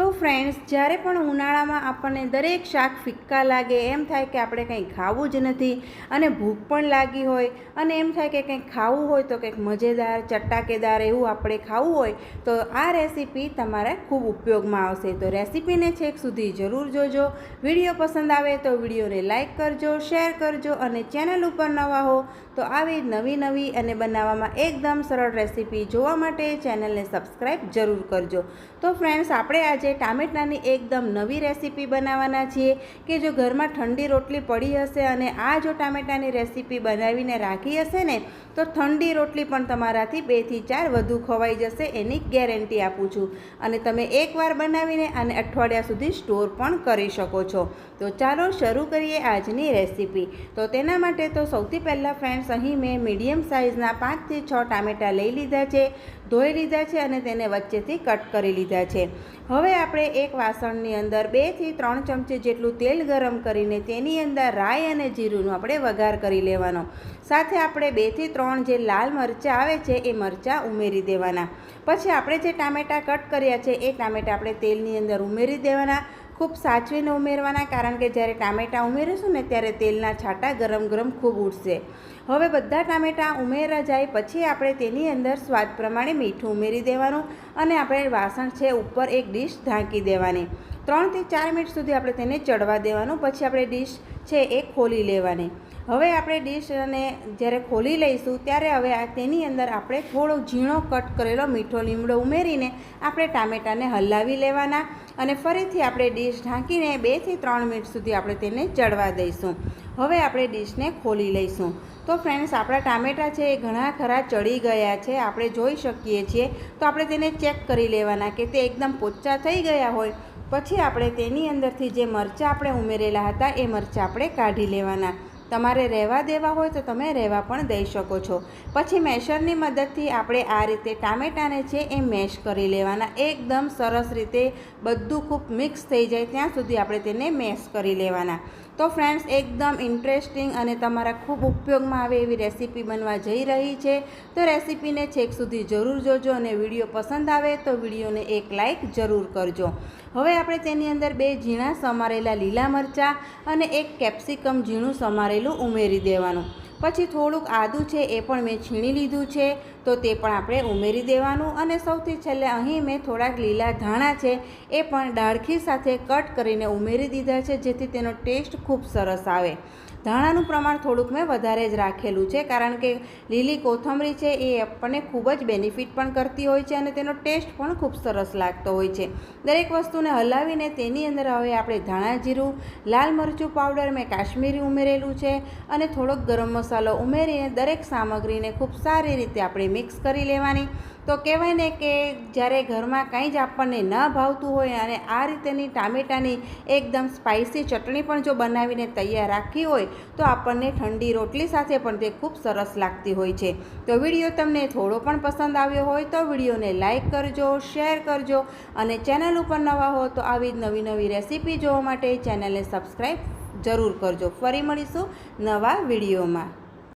તો ફ્રેન્ડ્સ જ્યારે પણ ઉનાળામાં આપણને દરેક શાક ફિક્કા લાગે, એમ થાય કે આપણે કંઈ ખાવું જ નથી અને ભૂખ પણ લાગી હોય અને એમ થાય કે કંઈક ખાવું હોય તો કંઈક મજેદાર, ચટાકેદાર એવું આપણે ખાવું હોય, તો આ રેસીપી તમારે ખૂબ ઉપયોગમાં આવશે. તો રેસીપીને છેક સુધી જરૂર જોજો. વીડિયો પસંદ આવે તો વિડીયોને લાઇક કરજો શેર કરજો અને ચેનલ ઉપર નવા હો તો આવી નવી નવી અને બનાવવામાં એકદમ સરળ રેસીપી જોવા માટે ચેનલને સબસ્ક્રાઈબ જરૂર કરજો. તો ફ્રેન્ડ્સ આપણે આજે ટામેટાની એકદમ નવી રેસીપી બનાવવાના છીએ કે જો ઘરમાં ઠંડી રોટલી પડી હશે અને આ જો ટામેટાની રેસીપી બનાવીને રાખી હશે ને, તો ઠંડી રોટલી પણ તમારાથી બેથી ચાર વધુ ખવાઈ જશે એની ગેરંટી આપું છું. અને તમે એકવાર બનાવીને આને અઠવાડિયા સુધી સ્ટોર પણ કરી શકો છો. તો ચાલો શરૂ કરીએ આજની રેસીપી. તો તેના માટે તો સૌથી પહેલાં ફ્રેન્ડ્સ અહીં મેં મીડિયમ સાઇઝના પાંચથી છ ટામેટાં લઈ લીધા છે, ધોઈ લીધા છે અને તેને વચ્ચેથી કટ કરી લીધા છે. હવે આપણે એક વાસણની અંદર બેથી ત્રણ ચમચી જેટલું તેલ ગરમ કરીને તેની અંદર રાઈ અને જીરુંનો આપણે વઘાર કરી લેવાનો. સાથે આપણે બેથી ત્રણ જે લાલ મરચાં આવે છે, એ મરચાં ઉમેરી દેવાના. પછી આપણે જે ટામેટાં કટ કર્યા છે, એ ટામેટાં આપણે તેલની અંદર ઉમેરી દેવાના. ખૂબ સાચવીને ઉમેરવાના, કારણ કે જ્યારે ટામેટાં ઉમેરીશું ને ત્યારે તેલના છાંટા ગરમ ગરમ ખૂબ ઉડશે. હવે બધા ટામેટાં ઉમેરા જાય પછી આપણે તેની અંદર સ્વાદ પ્રમાણે મીઠું ઉમેરી દેવાનું અને આપણે વાસણ છે ઉપર એક ડીશ ઢાંકી દેવાની. ત્રણથી ચાર મિનિટ સુધી આપણે તેને ચડવા દેવાનું, પછી આપણે ડીશ છે એ ખોલી લેવાની. હવે આપણે ડીશને જ્યારે ખોલી લઈશું, ત્યારે હવે આ તેની અંદર આપણે થોડો ઝીણો કટ કરેલો મીઠો લીમડો ઉમેરીને આપણે ટામેટાને હલાવી લેવાના અને ફરીથી આપણે ડીશ ઢાંકીને બેથી ત્રણ મિનિટ સુધી આપણે તેને ચડવા દઈશું. હવે આપણે ડીશને ખોલી લઈશું. તો ફ્રેન્ડ્સ, આપણા ટામેટાં છે એ ઘણા ખરા ચડી ગયા છે, આપણે જોઈ શકીએ છીએ. તો આપણે તેને ચેક કરી લેવાના કે તે એકદમ પોચા થઈ ગયા હોય પછી આપણે તેની અંદરથી જે મરચાં આપણે ઉમેરેલા હતા એ મરચાં આપણે કાઢી લેવાના. તમારે રહેવા દેવા હોય તો તમે રહેવા પણ દઈ શકો છો. પછી મેશરની મદદથી આપણે આ રીતે ટામેટાને છે એ મેશ કરી લેવાના. એકદમ સરસ રીતે બધું ખૂબ મિક્સ થઈ જાય ત્યાં સુધી આપણે તેને મેશ કરી લેવાના. તો ફ્રેન્ડ્સ એકદમ ઇન્ટરેસ્ટિંગ અને તમારા ખૂબ ઉપયોગમાં આવે એવી રેસીપી બનવા જઈ રહી છે. તો રેસીપીને છેક સુધી જરૂર જોજો અને વીડિયો પસંદ આવે તો વિડીયોને એક લાઇક જરૂર કરજો. હવે આપણે તેની અંદર બે ઝીણા સમારેલા લીલા મરચાં અને એક કેપ્સિકમ ઝીણું સમારેલું ઉમેરી દેવાનું. પછી થોડુંક આદું છે એ પણ મેં છીણી લીધું છે, તો તે પણ આપણે ઉમેરી દેવાનું. અને સૌથી છેલ્લે અહીં મેં થોડાક લીલા ધાણા છે, એ પણ ડાળખી સાથે કટ કરીને ઉમેરી દીધા છે, જેથી તેનો ટેસ્ટ ખૂબ સરસ આવે. ધાણાનું પ્રમાણ થોડુંક મેં વધારે જ રાખેલું છે, કારણ કે લીલી કોથમરી છે એ આપણને ખૂબ જ બેનિફિટ પણ કરતી હોય છે અને તેનો ટેસ્ટ પણ ખૂબ સરસ લાગતો હોય છે. દરેક વસ્તુને હલાવીને તેની અંદર હવે આપણે ધાણા જીરું, લાલ મરચું પાવડર મેં કાશ્મીરી ઉમેરેલું છે અને થોડોક ગરમ મસાલો ઉમેરીને દરેક સામગ્રીને ખૂબ સારી રીતે આપણે મિક્સ કરી લેવાની. તો કહેવાય ને કે જ્યારે ઘરમાં કંઈ જ આપણને ન ભાવતું હોય અને આ રીતેની ટામેટાની એકદમ સ્પાઇસી ચટણી પણ જો બનાવીને તૈયાર રાખી તો આપણને ઠંડી રોટલી સાથે પણ તે ખૂબ સરસ લાગતી હોય છે. તો વીડિયો તમને થોડો પણ પસંદ આવ્યો હોય તો વિડીયોને લાઇક કરજો, શેર કરજો અને ચેનલ ઉપર નવા હો તો આવી જ નવી નવી રેસીપી જોવા માટે ચેનલને સબસ્ક્રાઈબ જરૂર કરજો. ફરી મળીશું નવા વિડીયોમાં.